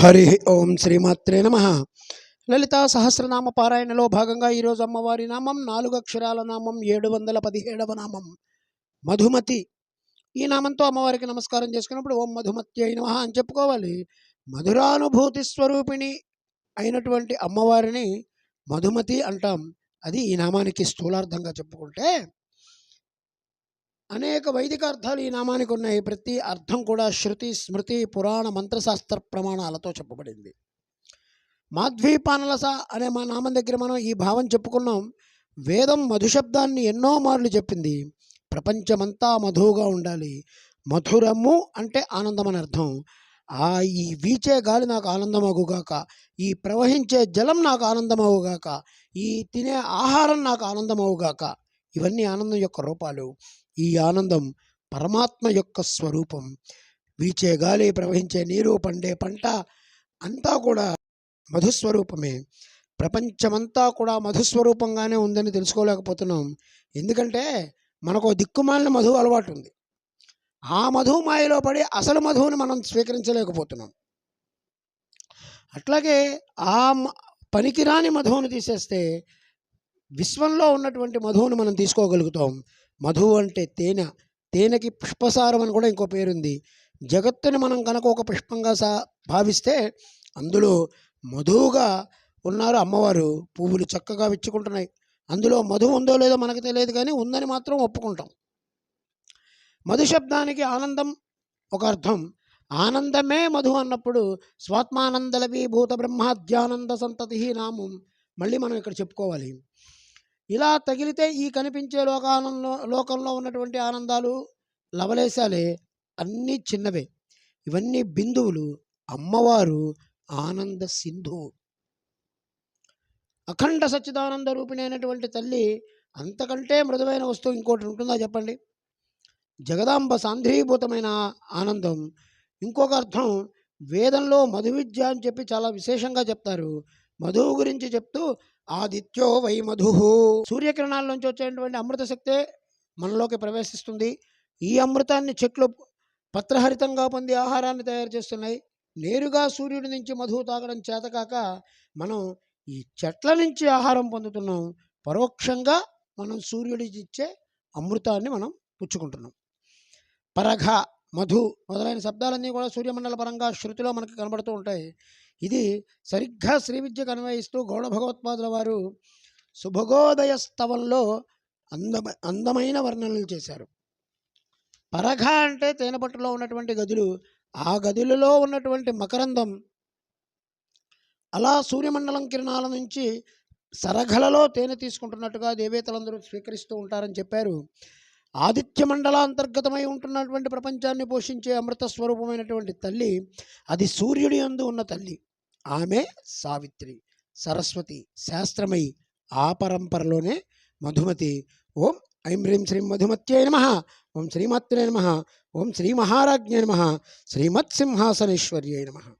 హరి ఓం శ్రీమాత్రే నమ. లలిత సహస్రనామ పారాయణలో భాగంగా ఈరోజు అమ్మవారి నామం నాలుగు అక్షరాల నామం ఏడు వందల పదిహేడవ నామం. మధుమతి. ఈ నామంతో అమ్మవారికి నమస్కారం చేసుకున్నప్పుడు ఓం మధుమతి అయిన అని చెప్పుకోవాలి. మధురానుభూతి స్వరూపిణి అయినటువంటి అమ్మవారిని మధుమతి అంటాం. అది ఈ నామానికి స్థూలార్థంగా చెప్పుకుంటే అనేక వైదిక అర్థాలు ఈ నామానికి ఉన్నాయి. ప్రతి అర్థం కూడా శృతి స్మృతి పురాణ మంత్రశాస్త్ర ప్రమాణాలతో చెప్పబడింది. మాధ్వీపానలస అనే మా నామం దగ్గర మనం ఈ భావం చెప్పుకున్నాం. వేదం మధుశబ్దాన్ని ఎన్నో మార్లు చెప్పింది. ప్రపంచమంతా మధువుగా ఉండాలి. మధురము అంటే ఆనందం అని అర్థం. ఆ ఈ వీచే గాలి నాకు ఆనందమగుగాక. ఈ ప్రవహించే జలం నాకు ఆనందమవుగాక ఈ తినే ఆహారం నాకు ఆనందమవుగాక ఇవన్నీ ఆనందం యొక్క రూపాలు. ఈ ఆనందం పరమాత్మ యొక్క స్వరూపం. వీచే గాలి ప్రవహించే నీరు పండే పంట అంతా కూడా మధుస్వరూపమే. ప్రపంచమంతా కూడా మధుస్వరూపంగానే ఉందని తెలుసుకోలేకపోతున్నాం. ఎందుకంటే మనకు దిక్కుమాలిన మధువు అలవాటు ఉంది. ఆ మధువు మాయలో పడి అసలు మధువుని మనం స్వీకరించలేకపోతున్నాం. అట్లాగే ఆ మ- పనికిరాని మధువును తీసేస్తే విశ్వంలో ఉన్నటువంటి మధువును మనం తీసుకోగలుగుతాం. మధువు అంటే తేనె. తేనెకి పుష్పసారం అని కూడా ఇంకో పేరుంది. జగత్తుని మనం కనుక ఒక పుష్పంగా సా భావిస్తే అందులో మధువుగా ఉన్నారు అమ్మవారు. పువ్వులు చక్కగా విచ్చుకుంటున్నాయి. అందులో మధువు ఉందో లేదో మనకు తెలియదు కానీ ఉందని మాత్రం ఒప్పుకుంటాం. మధు శబ్దానికి ఆనందం ఒక అర్థం. ఆనందమే మధు అన్నప్పుడు స్వాత్మానందలవి భూత బ్రహ్మాద్యానంద సంతతి నామం. మళ్ళీ మనం ఇక్కడ చెప్పుకోవాలి. ఇలా తగిలితే ఈ కనిపించే లోకానంలో లోకంలో ఉన్నటువంటి ఆనందాలు లవలేశాలే. అన్నీ చిన్నవే. ఇవన్నీ బిందువులు. అమ్మవారు ఆనంద సింధు. అఖండ సచ్చిదానంద రూపిణి అయినటువంటి తల్లి అంతకంటే మృదువైన వస్తువు ఇంకోటి ఉంటుందా చెప్పండి? జగదాంబ సాంద్రీభూతమైన ఆనందం. ఇంకొక అర్థం వేదంలో మధు విద్య అని చెప్పి చాలా విశేషంగా చెప్తారు. మధువు గురించి చెప్తూ ఆదిత్యో వై మధు. సూర్యకిరణాల నుంచి వచ్చేటువంటి అమృత శక్తే మనలోకి ప్రవేశిస్తుంది. ఈ అమృతాన్ని చెట్లు పత్రహరితంగా పొంది ఆహారాన్ని తయారు చేస్తున్నాయి. నేరుగా సూర్యుడి నుంచి మధువు తాగడం చేతకాక మనం ఈ చెట్ల నుంచి ఆహారం పొందుతున్నాం. పరోక్షంగా మనం సూర్యుడిచ్చే అమృతాన్ని మనం పుచ్చుకుంటున్నాం. పరఘ మధు మొదలైన శబ్దాలన్నీ కూడా సూర్యమండల పరంగా శృతిలో మనకి కనబడుతూ ఉంటాయి. ఇది సరిగ్గా శ్రీవిద్యకు అన్వయిస్తూ గౌడ భగవత్పాదుల వారు శుభగోదయ స్తవంలో అందమ అందమైన వర్ణనలు చేశారు. పరఘ అంటే తేనెపట్టులో ఉన్నటువంటి గదులు ఆ గదులలో ఉన్నటువంటి మకరందం. అలా సూర్యమండలం కిరణాల నుంచి సరఘలలో తేనె తీసుకుంటున్నట్టుగా దేవేతలందరూ స్వీకరిస్తూ ఉంటారని చెప్పారు. ఆదిత్య మండలాంతర్గతమై ఉంటున్నటువంటి ప్రపంచాన్ని పోషించే అమృత స్వరూపమైనటువంటి తల్లి అది సూర్యుడి యందు ఉన్న తల్లి. ఆమె సావిత్రి. సరస్వతి శాస్త్రమై ఆ పరంపరలోనే మధుమతి. ఓం ఐం హ్రీం శ్రీం మధుమత్యై నమ. ఓం శ్రీమాత్రే నమ. ఓం శ్రీ మహారాజ్ఞే నమ. శ్రీమత్సింహాసనేశ్వర్యై నమ.